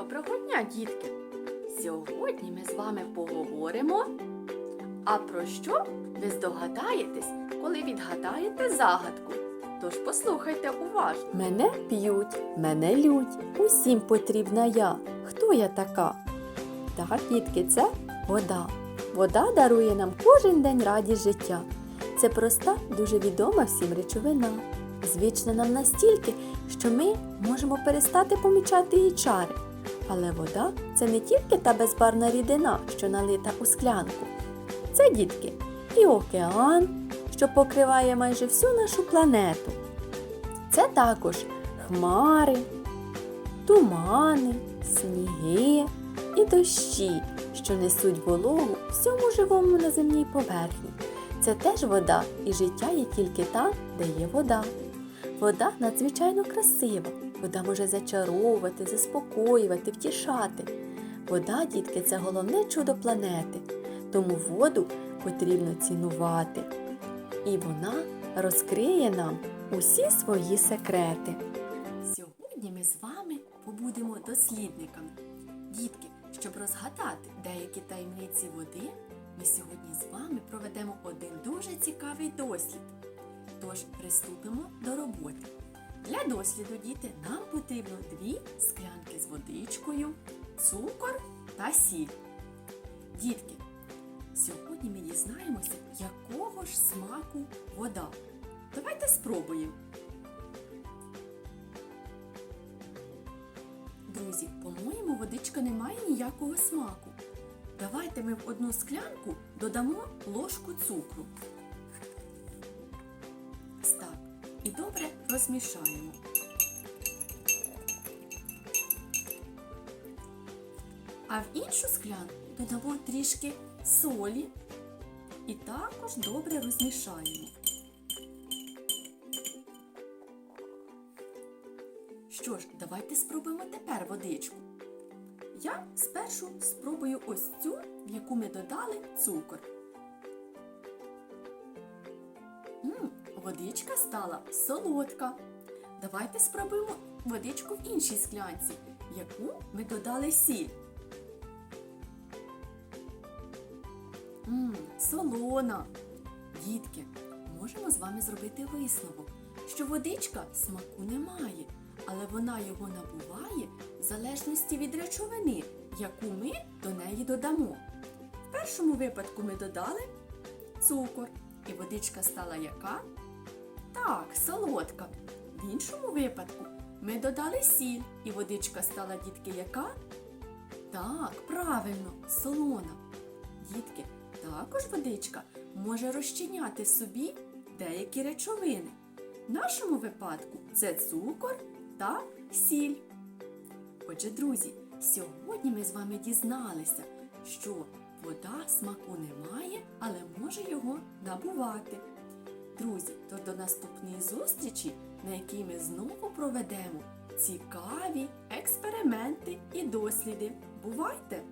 Доброго дня, дітки! Сьогодні ми з вами поговоримо. А про що ви здогадаєтесь, коли відгадаєте загадку? Тож послухайте уважно. Мене п'ють, мене лють, усім потрібна я. Хто я така? Так, дітки, це вода. Вода дарує нам кожен день радість життя. Це проста, дуже відома всім речовина. Звична нам настільки, що ми можемо перестати помічати її чари. Але вода це не тільки та безбарна рідина, що налита у склянку. Це, дітки, і океан, що покриває майже всю нашу планету. Це також хмари, тумани, сніги і дощі, що несуть вологу всьому живому на земній поверхні. Це теж вода, і життя є тільки там, де є вода. Вода надзвичайно красива. Вода може зачаровувати, заспокоювати, втішати. Вода, дітки, це головне чудо планети. Тому воду потрібно цінувати. І вона розкриє нам усі свої секрети. Сьогодні ми з вами побудемо дослідниками. Дітки, щоб розгадати деякі таємниці води, ми сьогодні з вами проведемо один дуже цікавий дослід. Тож приступимо до роботи. Для досліду, діти, нам потрібно дві склянки з водичкою, цукор та сіль. Дітки, сьогодні ми дізнаємося, якого ж смаку вода. Давайте спробуємо. Друзі, по-моєму, водичка не має ніякого смаку. Давайте ми в одну склянку додамо ложку цукру. Добре розмішаємо. А в іншу склянку додамо трішки солі і також добре розмішаємо. Що ж, давайте спробуємо тепер водичку. Я спершу спробую ось цю, в яку ми додали цукор. Водичка стала солодка. Давайте спробуємо водичку в іншій склянці, яку ми додали сіль. Мм, солона. Дітки, можемо з вами зробити висновок, що водичка смаку не має, але вона його набуває в залежності від речовини, яку ми до неї додамо. В першому випадку ми додали цукор, і водичка стала яка? Так, солодка. В іншому випадку ми додали сіль, і водичка стала дітки яка? Так, правильно, солона. Дітки, також водичка може розчиняти собі деякі речовини. В нашому випадку це цукор та сіль. Отже, друзі, сьогодні ми з вами дізналися, що вода смаку не має, але може його набувати. Друзі, то до наступної зустрічі, на якій ми знову проведемо цікаві експерименти і досліди. Бувайте!